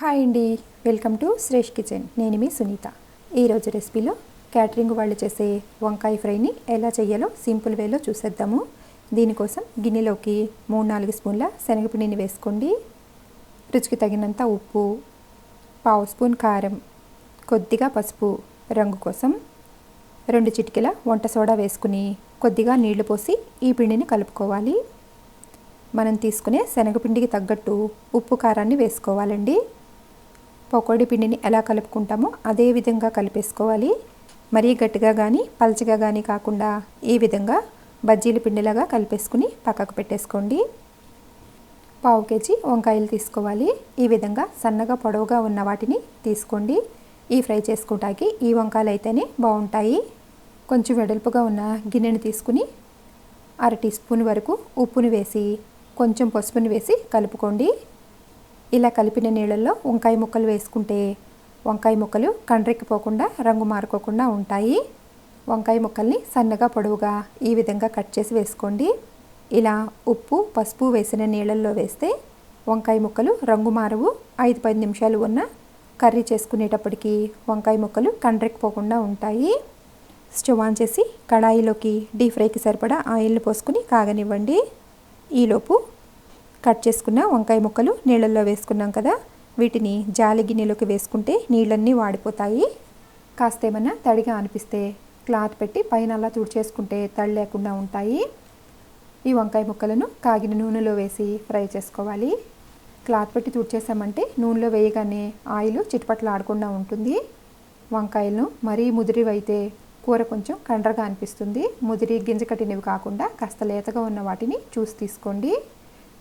Hi అండి. Welcome to Shresh kitchen. నేను మీ సునీత. ఈరోజు రెసిపీలో క్యాటరింగ్ వాళ్ళు చేసే వంకాయ ఫ్రైని ఎలా చేయాలో సింపుల్ వేలో చూసేద్దాము. దీనికోసం గిన్నెలోకి మూడు నాలుగు స్పూన్ల శనగపిండిని వేసుకోండి. రుచికి తగినంత ఉప్పు పావు స్పూన్ కారం కొద్దిగా పసుపు రంగు కోసం రెండు చిటికెల వంట సోడా వేసుకుని కొద్దిగా నీళ్ళు పోసి ఈ పిండిని కలుపుకోవాలి. మనం తీసుకునే శనగపిండికి తగ్గట్టు ఉప్పు కారాన్ని వేసుకోవాలండి. పకోడీ పిండిని ఎలా కలుపుకుంటామో అదే విధంగా కలిపేసుకోవాలి. మరీ గట్టిగా కానీ పల్చగా కానీ కాకుండా ఈ విధంగా బజ్జీల పిండిలాగా కలిపేసుకుని పక్కకు పెట్టేసుకోండి. పావు కేజీ వంకాయలు తీసుకోవాలి. ఈ విధంగా సన్నగా పొడవుగా ఉన్న వాటిని తీసుకోండి. ఈ ఫ్రై చేసుకుంటాకి ఈ వంకాయలు అయితేనే బాగుంటాయి. కొంచెం వెడల్పుగా ఉన్న గిన్నెని తీసుకుని అర టీ స్పూన్ వరకు ఉప్పుని వేసి కొంచెం పసుపుని వేసి కలుపుకోండి. ఇలా కలిపిన నీళ్ళల్లో వంకాయ ముక్కలు వేసుకుంటే వంకాయ ముక్కలు కండ్రెక్కిపోకుండా రంగు మారుకోకుండా ఉంటాయి. వంకాయ ముక్కల్ని సన్నగా పొడవుగా ఈ విధంగా కట్ చేసి వేసుకోండి. ఇలా ఉప్పు పసుపు వేసిన నీళ్ళల్లో వేస్తే వంకాయ ముక్కలు రంగు మారవు. ఐదు పది నిమిషాలు ఉన్న కర్రీ చేసుకునేటప్పటికి వంకాయ ముక్కలు కండ్రెక్కిపోకుండా ఉంటాయి. స్టవ్ ఆన్ చేసి కడాయిలోకి డీప్ ఫ్రైకి సరిపడా ఆయిల్ని పోసుకుని కాగనివ్వండి. ఈలోపు కట్ చేసుకున్న వంకాయ ముక్కలు నీళ్ళల్లో వేసుకున్నాం కదా. వీటిని జాలి గిన్నెలోకి వేసుకుంటే నీళ్ళన్నీ వాడిపోతాయి. కాస్త ఏమైనా తడిగా అనిపిస్తే క్లాత్ పెట్టి పైన అలా తుడిచేసుకుంటే తడి లేకుండా ఉంటాయి. ఈ వంకాయ ముక్కలను కాగిన నూనెలో వేసి ఫ్రై చేసుకోవాలి. క్లాత్ పెట్టి తుడిచేసామంటే నూనెలో వేయగానే ఆయిల్ చిటపట్లు ఆడకుండా ఉంటుంది. వంకాయలను మరీ ముదిరివైతే కూర కొంచెం కండ్రగా అనిపిస్తుంది. ముదిరి గింజ కట్టినవి కాకుండా కాస్త లేతగా ఉన్న వాటిని చూసి తీసుకోండి.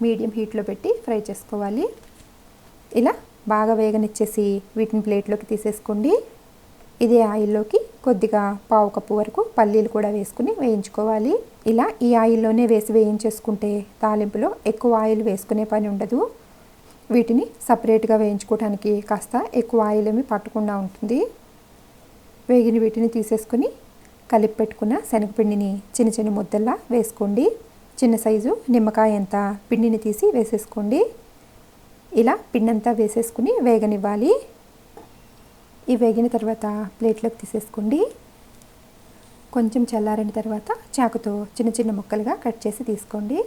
మీడియం హీట్లో పెట్టి ఫ్రై చేసుకోవాలి. ఇలా బాగా వేగనిచ్చేసి వీటిని ప్లేట్లోకి తీసేసుకోండి. ఇదే ఆయిల్లోకి కొద్దిగా పావు కప్పు వరకు పల్లీలు కూడా వేసుకుని వేయించుకోవాలి. ఇలా ఈ ఆయిల్లోనే వేసి వేయించేసుకుంటే తాలింపులో ఎక్కువ ఆయిల్ వేసుకునే పని ఉండదు. వీటిని సపరేట్గా వేయించుకోవడానికి కాస్త ఎక్కువ ఆయిల్ ఏమి పట్టకుండా ఉంటుంది. వేగిన వీటిని తీసేసుకుని కలిపి పెట్టుకున్న శనగపిండిని చిన్న చిన్న ముద్దల్లా వేసుకోండి. చిన్న సైజు నిమ్మకాయ అంత పిండిని తీసి వేసేసుకోండి. ఇలా పిండి అంతా వేసేసుకుని వేగనివ్వాలి. ఈ వేగిన తర్వాత ప్లేట్లోకి తీసేసుకోండి. కొంచెం చల్లారిన తర్వాత చాకుతో చిన్న చిన్న ముక్కలుగా కట్ చేసి తీసుకోండి.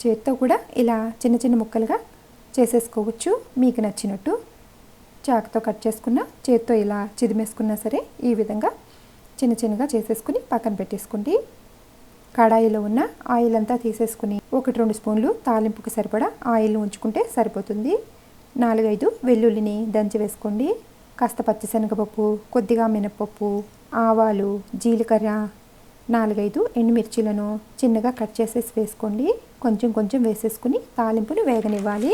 చేత్తో కూడా ఇలా చిన్న చిన్న ముక్కలుగా చేసేసుకోవచ్చు. మీకు నచ్చినట్టు చాకుతో కట్ చేసుకున్న చేత్తో ఇలా చిదిమేసుకున్నా సరే ఈ విధంగా చిన్న చిన్నగా చేసేసుకుని పక్కన పెట్టేసుకోండి. కడాయిలో ఉన్న ఆయిల్ అంతా తీసేసుకుని ఒకటి రెండు స్పూన్లు తాలింపుకి సరిపడా ఆయిల్ ఉంచుకుంటే సరిపోతుంది. నాలుగైదు వెల్లుల్లిని దంచి వేసుకోండి. కాస్త పచ్చిశనగపప్పు కొద్దిగా మినపప్పు ఆవాలు జీలకర్ర నాలుగైదు ఎండుమిర్చీలను చిన్నగా కట్ చేసేసి వేసుకోండి. కొంచెం కొంచెం వేసేసుకుని తాలింపుని వేగనివ్వాలి.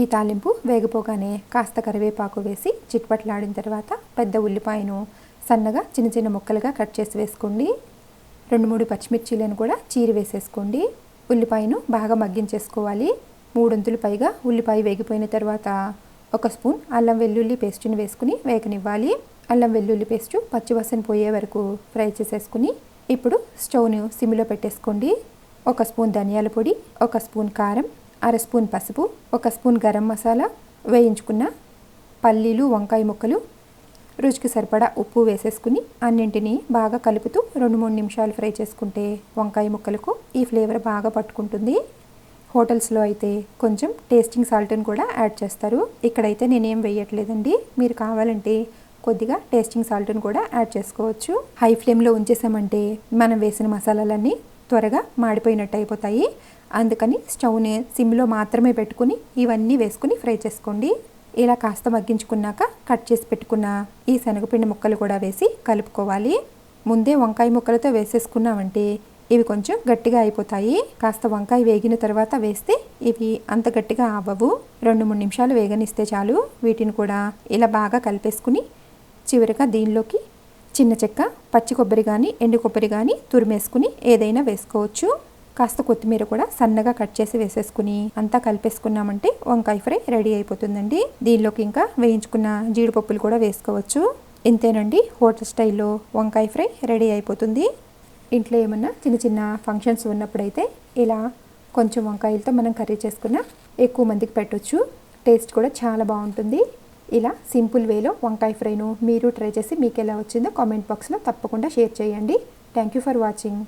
ఈ తాలింపు వేగిపోగానే కాస్త కరివేపాకు వేసి చిట్పట్లాడిన తర్వాత పెద్ద ఉల్లిపాయను సన్నగా చిన్న చిన్న ముక్కలుగా కట్ చేసి వేసుకోండి. రెండు మూడు పచ్చిమిర్చీలను కూడా చీరి వేసేసుకోండి. ఉల్లిపాయను బాగా మగ్గించేసుకోవాలి. మూడొంతులు పైగా ఉల్లిపాయ వేగిపోయిన తర్వాత ఒక స్పూన్ అల్లం వెల్లుల్లి పేస్ట్ని వేసుకుని వేగనివ్వాలి. అల్లం వెల్లుల్లి పేస్టు పచ్చివాసన పోయే వరకు ఫ్రై చేసేసుకుని ఇప్పుడు స్టవ్ను సిమ్లో పెట్టేసుకోండి. ఒక స్పూన్ ధనియాల పొడి ఒక స్పూన్ కారం అర స్పూన్ పసుపు ఒక స్పూన్ గరం మసాలా వేయించుకున్న పల్లీలు వంకాయ ముక్కలు రుచికి సరిపడా ఉప్పు వేసేసుకుని అన్నింటినీ బాగా కలుపుతూ రెండు మూడు నిమిషాలు ఫ్రై చేసుకుంటే వంకాయ ముక్కలకు ఈ ఫ్లేవర్ బాగా పట్టుకుంటుంది. హోటల్స్లో అయితే కొంచెం టేస్టింగ్ సాల్ట్ని కూడా యాడ్ చేస్తారు. ఇక్కడైతే నేనేం వేయట్లేదండి. మీరు కావాలంటే కొద్దిగా టేస్టింగ్ సాల్ట్ని కూడా యాడ్ చేసుకోవచ్చు. హై ఫ్లేమ్లో ఉంచేసామంటే మనం వేసిన మసాలాలన్నీ త్వరగా మాడిపోయినట్టు అయిపోతాయి. అందుకని స్టవ్ని సిమ్లో మాత్రమే పెట్టుకుని ఇవన్నీ వేసుకుని ఫ్రై చేసుకోండి. ఇలా కాస్త మగ్గించుకున్నాక కట్ చేసి పెట్టుకున్న ఈ శనగపిండి ముక్కలు కూడా వేసి కలుపుకోవాలి. ముందే వంకాయ ముక్కలతో వేసేసుకున్నామంటే ఇవి కొంచెం గట్టిగా అయిపోతాయి. కాస్త వంకాయ వేగిన తర్వాత వేస్తే ఇవి అంత గట్టిగా అవ్వవు. రెండు మూడు నిమిషాలు వేగనిస్తే చాలు. వీటిని కూడా ఇలా బాగా కలిపేసుకుని చివరిగా దీనిలోకి చిన్న చెక్క పచ్చి కొబ్బరి కానీ ఎండు కొబ్బరి కానీ తురిమేసుకుని ఏదైనా వేసుకోవచ్చు. కాస్త కొత్తిమీర కూడా సన్నగా కట్ చేసి వేసేసుకుని అంతా కలిపేసుకున్నామంటే వంకాయ ఫ్రై రెడీ అయిపోతుందండి. దీనిలోకి ఇంకా వేయించుకున్న జీడిపప్పులు కూడా వేసుకోవచ్చు. ఇంతేనండి హోటల్ స్టైల్లో వంకాయ ఫ్రై రెడీ అయిపోతుంది. ఇంట్లో ఏమన్నా చిన్న చిన్న ఫంక్షన్స్ ఉన్నప్పుడైతే ఇలా కొంచెం వంకాయలతో మనం కర్రీ చేసుకున్న ఎక్కువ మందికి పెట్టొచ్చు. టేస్ట్ కూడా చాలా బాగుంటుంది. ఇలా సింపుల్ వేలో వంకాయ ఫ్రైను మీరు ట్రై చేసి మీకు ఎలా వచ్చిందో కామెంట్ బాక్స్లో తప్పకుండా షేర్ చేయండి. Thank you for watching.